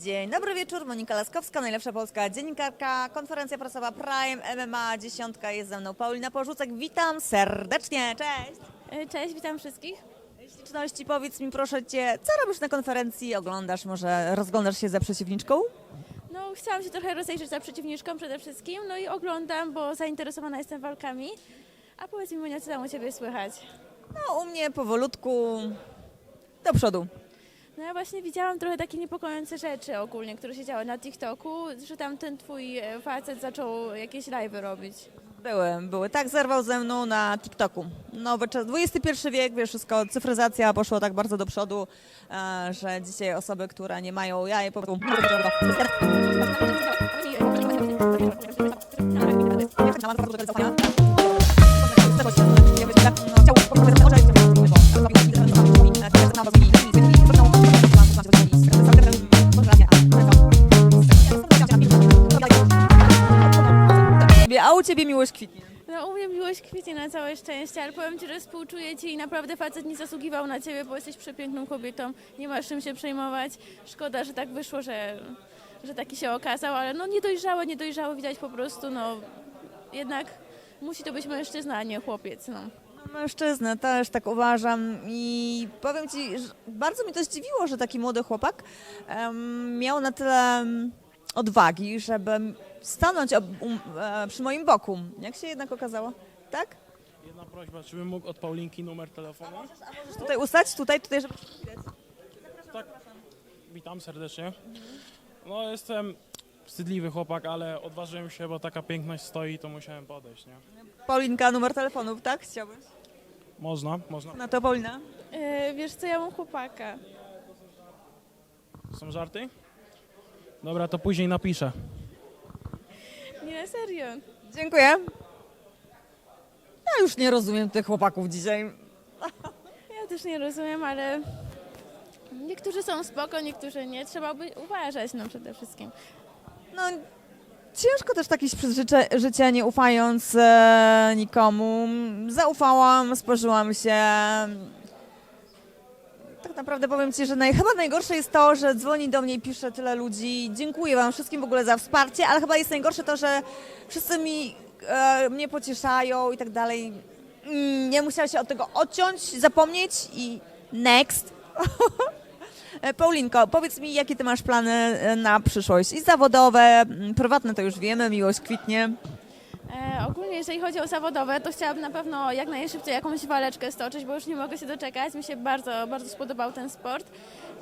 Dzień dobry wieczór, Monika Laskowska, najlepsza polska dziennikarka, konferencja prasowa Prime MMA, dziesiątka, jest ze mną Paulina Porzucek, witam serdecznie, cześć! E, Cześć, witam wszystkich. Śliczności, powiedz mi proszę Cię, co robisz na konferencji, oglądasz, może rozglądasz się za przeciwniczką? No, chciałam się trochę rozejrzeć za przeciwniczką przede wszystkim, no i oglądam, bo zainteresowana jestem walkami. A powiedz mi, Monia, co tam u Ciebie słychać? No u mnie powolutku do przodu. No ja właśnie widziałam trochę takie niepokojące rzeczy ogólnie, które się działy na TikToku, że tam ten Twój e, facet zaczął jakieś live'y robić. Były, były. Tak zerwał ze mną na TikToku. Nowy czas, XXI wiek, wiesz, wszystko, cyfryzacja poszła tak bardzo do przodu, e, że dzisiaj osoby, które nie mają jaj, po prostu... szczęście, ale powiem Ci, że współczuję Ci i naprawdę facet nie zasługiwał na Ciebie, bo jesteś przepiękną kobietą, nie masz czym się przejmować. Szkoda, że tak wyszło, że, że taki się okazał, ale no niedojrzałe, niedojrzałe widać po prostu, no jednak musi to być mężczyzna, a nie chłopiec, no. Mężczyznę też tak uważam i powiem Ci, że bardzo mi to zdziwiło, że taki młody chłopak em, miał na tyle odwagi, żeby stanąć ob, um, e, przy moim boku. Jak się jednak okazało? Tak? Jedna prośba, czy bym mógł od Paulinki numer telefonu? Możesz tutaj ustać, tutaj, tutaj, żeby... Tak. Witam serdecznie. No jestem wstydliwy chłopak, ale odważyłem się, bo taka piękność stoi, to musiałem podejść, nie? Paulinka, numer telefonów, tak? Chciałbyś? Można, można. No to Paulina. E, wiesz co, ja mam chłopaka. Są żarty? Dobra, to później napiszę. Nie, na serio. Dziękuję. Ja już nie rozumiem tych chłopaków dzisiaj. Ja też nie rozumiem, ale niektórzy są spoko, niektórzy nie. Trzeba by uważać, no przede wszystkim. No, ciężko też tak iść przez życie, życie nie ufając e, nikomu. Zaufałam, spożyłam się. Tak naprawdę powiem Ci, że naj, chyba najgorsze jest to, że dzwoni do mnie i pisze tyle ludzi. Dziękuję Wam wszystkim w ogóle za wsparcie, ale chyba jest najgorsze to, że wszyscy mi, e, mnie pocieszają i tak dalej. Mm, Ja musiałam się od tego odciąć, zapomnieć i next. Paulinko, powiedz mi, jakie ty masz plany e, na przyszłość? I zawodowe, m, prywatne to już wiemy, miłość kwitnie. E, ogólnie, jeżeli chodzi o zawodowe, to chciałabym na pewno jak najszybciej jakąś waleczkę stoczyć, bo już nie mogę się doczekać. Mi się bardzo, bardzo spodobał ten sport.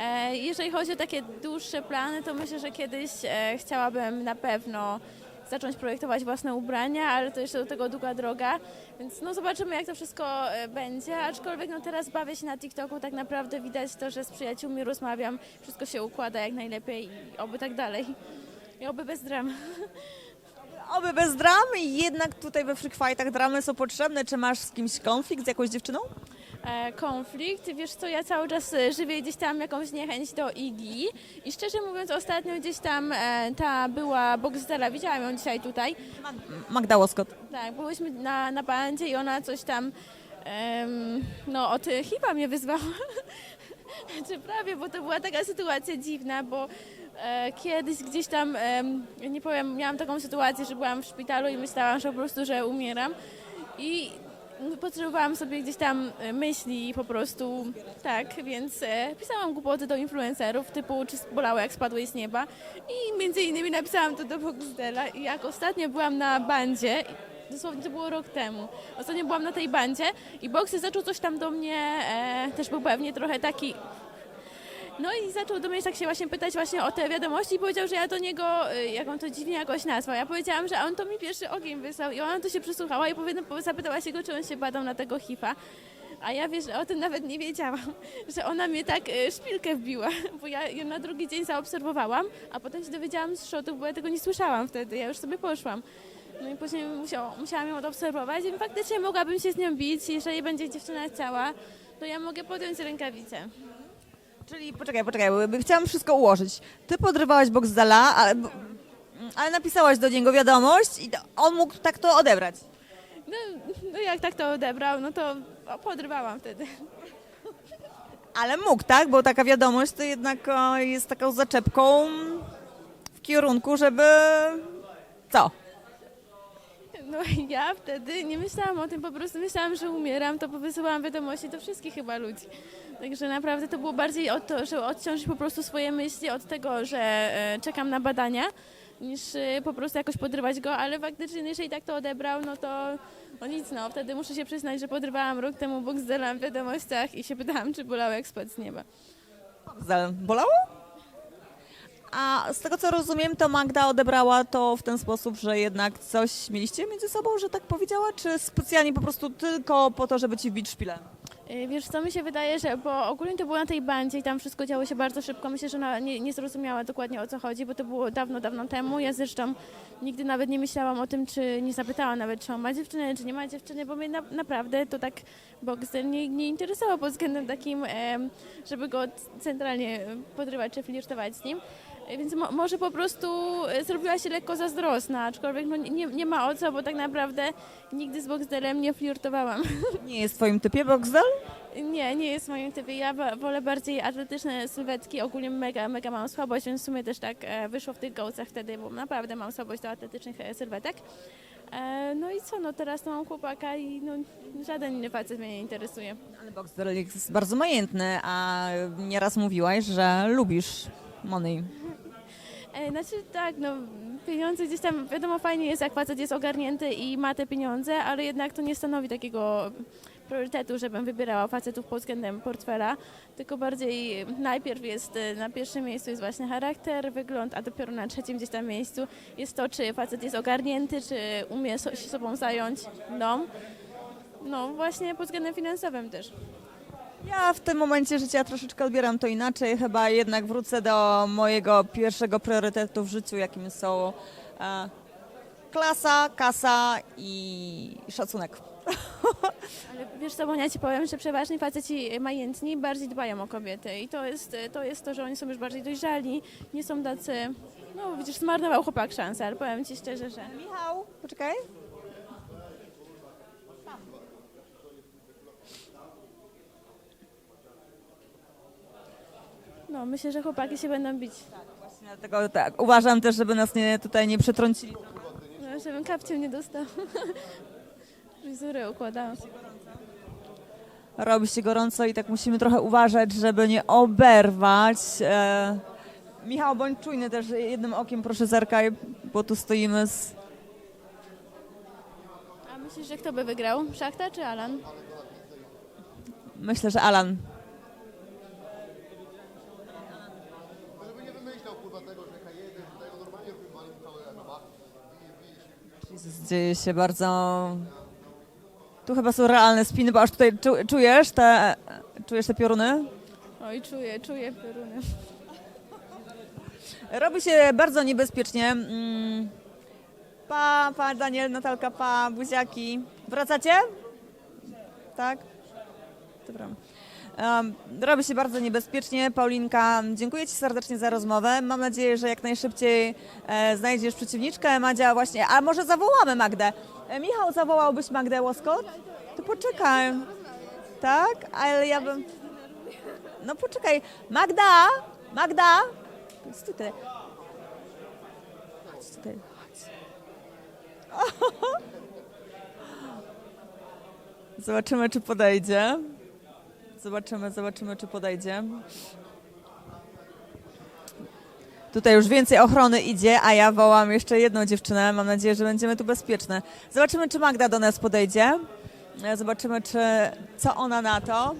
E, jeżeli chodzi o takie dłuższe plany, to myślę, że kiedyś e, chciałabym na pewno zacząć projektować własne ubrania, ale to jeszcze do tego długa droga, więc no zobaczymy jak to wszystko e, będzie, aczkolwiek no teraz bawię się na TikToku, tak naprawdę widać to, że z przyjaciółmi rozmawiam, wszystko się układa jak najlepiej i oby tak dalej. I oby bez dram. Oby bez dramy, jednak tutaj we Freak Fightach dramy są potrzebne. Czy masz z kimś konflikt, z jakąś dziewczyną? E, konflikt. Wiesz co, ja cały czas e, żywię gdzieś tam jakąś niechęć do Igi i szczerze mówiąc ostatnio gdzieś tam e, ta była Boxdela, widziałam ją dzisiaj tutaj. Magda Łoskot. Tak, byłyśmy na, na bandzie i ona coś tam no od HIV mnie wyzwała. Czy prawie, bo to była taka sytuacja dziwna, bo kiedyś gdzieś tam, nie powiem, miałam taką sytuację, że byłam w szpitalu i myślałam, że po prostu, że umieram i potrzebowałam sobie gdzieś tam e, myśli po prostu, tak, więc e, pisałam głupoty do influencerów typu, czy bolało jak spadłeś z nieba. I między innymi napisałam to do Boxdela. I jak ostatnio byłam na bandzie, dosłownie to było rok temu, ostatnio byłam na tej bandzie i Boxy zaczął coś tam do mnie, e, też był pewnie trochę taki no i zaczął do mnie tak się właśnie pytać właśnie o te wiadomości i powiedział, że ja do niego, y, jak on to dziwnie jakoś nazwał, ja powiedziałam, że on to mi pierwszy ogień wysłał i ona to się przysłuchała i zapytała się go, czy on się badał na tego hifa. A ja wiesz, o tym nawet nie wiedziałam, że ona mnie tak y, szpilkę wbiła, bo ja ją na drugi dzień zaobserwowałam, a potem się dowiedziałam z shotów, bo ja tego nie słyszałam wtedy, ja już sobie poszłam. No i później musiał, musiałam ją odobserwować i faktycznie mogłabym się z nią bić, jeżeli będzie dziewczyna chciała, to ja mogę podjąć rękawice. Czyli poczekaj, poczekaj, bo chciałam wszystko ułożyć. Ty podrywałaś Boxdala, ale, ale napisałaś do niego wiadomość i on mógł tak to odebrać. No, no jak tak to odebrał, no to podrywałam wtedy. Ale mógł, tak? Bo taka wiadomość to jednak o, jest taką zaczepką w kierunku, żeby... Co? No ja wtedy nie myślałam o tym, po prostu myślałam, że umieram, to wysyłałam wiadomości do wszystkich chyba ludzi. Także naprawdę to było bardziej o to, żeby odciążyć po prostu swoje myśli od tego, że e, czekam na badania, niż e, po prostu jakoś podrywać go, ale faktycznie jeżeli tak to odebrał, no to no nic, no wtedy muszę się przyznać, że podrywałam rok temu Boxdela w wiadomościach i się pytałam, czy bolało jak spać z nieba. Bolało? A z tego co rozumiem, to Magda odebrała to w ten sposób, że jednak coś mieliście między sobą, że tak powiedziała, czy specjalnie po prostu tylko po to, żeby ci wbić szpilę? Y, Wiesz co, mi się wydaje, że bo ogólnie to było na tej bandzie i tam wszystko działo się bardzo szybko. Myślę, że ona nie, nie zrozumiała dokładnie o co chodzi, bo to było dawno, dawno temu. Ja zresztą nigdy nawet nie myślałam o tym, czy nie zapytałam nawet, czy on ma dziewczynę, czy nie ma dziewczyny, bo mnie na, naprawdę to tak Boxer nie, nie interesował pod względem takim, żeby go centralnie podrywać czy flirtować z nim. Y, Więc mo, może po prostu y, zrobiła się lekko zazdrosna, aczkolwiek no, nie, nie ma o co, bo tak naprawdę nigdy z Boxdelem nie flirtowałam. Nie jest w twoim typie Boxdel? Nie, nie jest moim typem. Ja wolę bardziej atletyczne sylwetki. Ogólnie mega, mega mam słabość, więc w sumie też tak e, wyszło w tych gołcach wtedy, bo naprawdę mam słabość do atletycznych e, sylwetek. E, no i co, no teraz to mam chłopaka i no, żaden inny facet mnie nie interesuje. Ale Boxdel jest bardzo majętny, a nieraz mówiłaś, że lubisz money. E, znaczy tak, no pieniądze gdzieś tam, wiadomo fajnie jest jak facet jest ogarnięty i ma te pieniądze, ale jednak to nie stanowi takiego priorytetu, żebym wybierała facetów pod względem portfela, tylko bardziej najpierw jest e, na pierwszym miejscu jest właśnie charakter, wygląd, a dopiero na trzecim gdzieś tam miejscu jest to, czy facet jest ogarnięty, czy umie się sobą zająć dom. No właśnie pod względem finansowym też. Ja w tym momencie życia troszeczkę odbieram to inaczej. Chyba jednak wrócę do mojego pierwszego priorytetu w życiu, jakim są e, klasa, kasa i szacunek. Ale wiesz co, bo ja ci powiem, że przeważnie faceci majętni bardziej dbają o kobiety i to jest, to jest to, że oni są już bardziej dojrzali, nie są tacy, no widzisz, zmarnował chłopak szansę, ale powiem ci szczerze, że Michał, poczekaj. No myślę, że chłopaki się będą bić. Właśnie dlatego tak, uważam też, żeby nas nie, tutaj nie przetrącili. No, żebym kapcią nie dostał. Fryzurę układałam. Robi się gorąco i tak musimy trochę uważać, żeby nie oberwać. E, Michał, bądź czujny też, jednym okiem proszę zerkaj, bo tu stoimy z... A myślisz, że kto by wygrał? Szachta czy Alan? Myślę, że Alan. Dzieje się bardzo... Tu chyba są realne spiny, bo aż tutaj czu, czujesz te, czujesz te pioruny? Oj, czuję, czuję pioruny. Robi się bardzo niebezpiecznie. Mm. Pa, pa, Daniel, Natalka, pa, buziaki. Wracacie? Tak? Dobra. Robi się bardzo niebezpiecznie. Paulinka, dziękuję Ci serdecznie za rozmowę. Mam nadzieję, że jak najszybciej e, znajdziesz przeciwniczkę. Madzia właśnie, a może zawołamy Magdę. E, Michał, zawołałbyś Magdę Łoskot? To poczekaj. Tak? Ale ja bym... No poczekaj. Magda! Magda! Chodź tutaj. Chodź tutaj. Chodź. Zobaczymy, czy podejdzie. Zobaczymy, zobaczymy, czy podejdzie. Tutaj już więcej ochrony idzie, a ja wołam jeszcze jedną dziewczynę. Mam nadzieję, że będziemy tu bezpieczne. Zobaczymy, czy Magda do nas podejdzie. E, Zobaczymy, czy, co ona na to,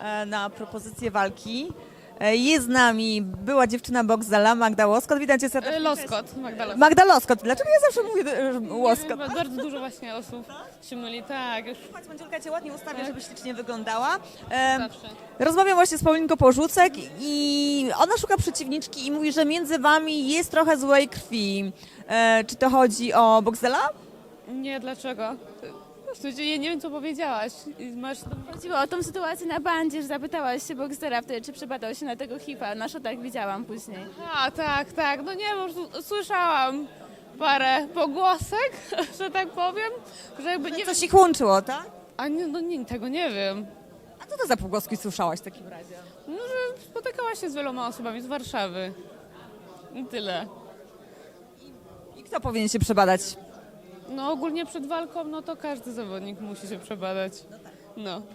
e, na propozycję walki. E, Jest z nami była dziewczyna Boxdala, Magda Łoskot. Witam cię serdecznie. E, Loskot, Magdalena. Magda Loskot. Dlaczego ja zawsze mówię e, Łoskot? Bardzo dużo właśnie osób ściemnęli, tak, już Mandziulka cię ładnie ustawię, żeby ślicznie wyglądała. Zawsze. Rozmawiam właśnie z Paulinką Porzucek i ona szuka przeciwniczki i mówi, że między wami jest trochę złej krwi. E, czy to chodzi o Boxdela? Nie, dlaczego? Ja nie wiem, co powiedziałaś. I Masz... Chodziło o tą sytuację na bandzie, że zapytałaś się Boxdera wtedy, czy przebadał się na tego hipa. Na szotach widziałam później. A, tak, tak, no nie, słyszałam parę pogłosek, że tak powiem, że jakby nie wiem. Coś ich łączyło, tak? A nie, no nie, tego nie wiem. A Co to za pogłoski słyszałaś w takim razie? No, że spotykała się z wieloma osobami z Warszawy. I tyle. I kto powinien się przebadać? No ogólnie przed walką, no to każdy zawodnik musi się przebadać. No.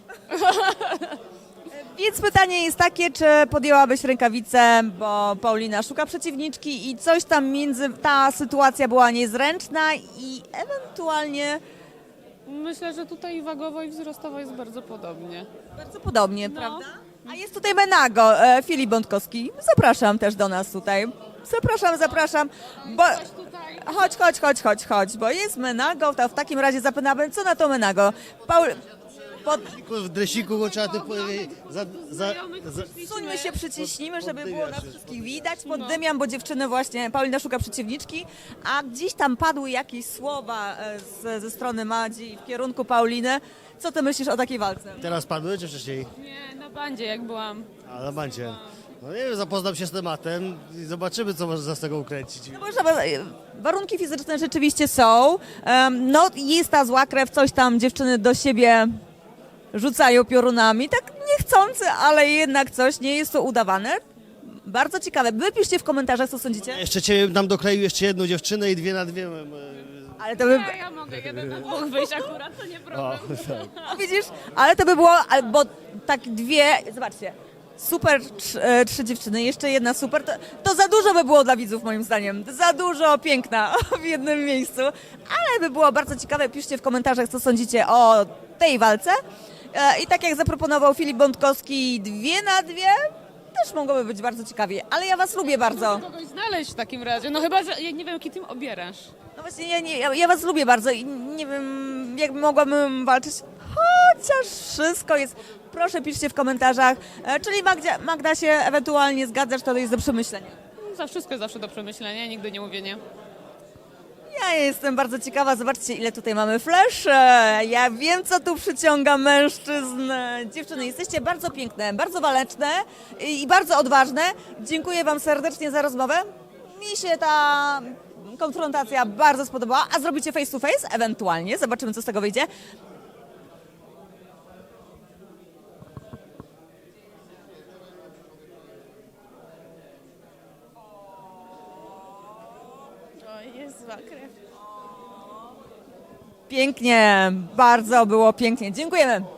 Więc pytanie jest takie, czy podjęłabyś rękawicę, bo Paulina szuka przeciwniczki i coś tam między, ta sytuacja była niezręczna i ewentualnie Myślę, że tutaj wagowo i wzrostowo jest bardzo podobnie. bardzo podobnie, No. prawda? A jest tutaj Menago, e, Filip Bątkowski. Zapraszam też do nas tutaj. Zapraszam, zapraszam, bo... Chodź, chodź, chodź, chodź, chodź, bo jest Menago, to w takim razie zapytamy, co na to Menago? Paul... Pod... W dresiku trzeba tu powiedzieć. Za, za, za, Suńmy się, przyciśnijmy, żeby było nas wszystkich widać. Poddymiam, bo dziewczyny właśnie, Paulina szuka przeciwniczki, a gdzieś tam padły jakieś słowa e, z, ze strony Madzi w kierunku Pauliny. Co ty myślisz o takiej walce? teraz padły czy wcześniej? Nie, na bandzie jak byłam. A na bancie. No nie wiem, zapoznam się z tematem i zobaczymy, co można z tego ukręcić. No bo e, warunki fizyczne rzeczywiście są. Em, No jest ta zła krew, coś tam dziewczyny do siebie rzucają piorunami, tak niechcący, ale jednak coś, nie jest to udawane. Bardzo ciekawe. Wypiszcie w komentarzach, co sądzicie. Jeszcze ciebie nam dokleił jeszcze jedną dziewczynę i dwie na dwie. e, Ale to by... Nie, ja mogę jeden na dwóch wyjść akurat, to nie O, problem. tak. No widzisz, ale to by było, bo tak dwie, zobaczcie, super trz, e, trzy dziewczyny, jeszcze jedna super, to, to za dużo by było dla widzów moim zdaniem. Za dużo piękna w jednym miejscu, ale by było bardzo ciekawe, piszcie w komentarzach, co sądzicie o tej walce. E, I tak jak zaproponował Filip Bątkowski, dwie na dwie, też mogłoby być bardzo ciekawie, ale ja was lubię bardzo. Muszę kogoś znaleźć w takim razie. No chyba, że ja nie wiem, jaki tym obierasz. No właśnie, ja, nie, ja, ja was lubię bardzo i nie wiem, jak mogłabym walczyć, chociaż wszystko jest... Proszę, piszcie w komentarzach. E, czyli Magda, Magda się ewentualnie zgadzasz, to jest do przemyślenia. Za wszystko jest zawsze do przemyślenia, nigdy nie mówię nie. Ja jestem bardzo ciekawa, zobaczcie ile tutaj mamy flesze. Ja wiem, co tu przyciąga mężczyzn. Dziewczyny, jesteście bardzo piękne, bardzo waleczne i i bardzo odważne. Dziękuję wam serdecznie za rozmowę. Mi się ta konfrontacja bardzo spodobała. A zrobicie face to face? Ewentualnie. Zobaczymy, co z tego wyjdzie. Jest. Pięknie, bardzo było pięknie. Dziękujemy.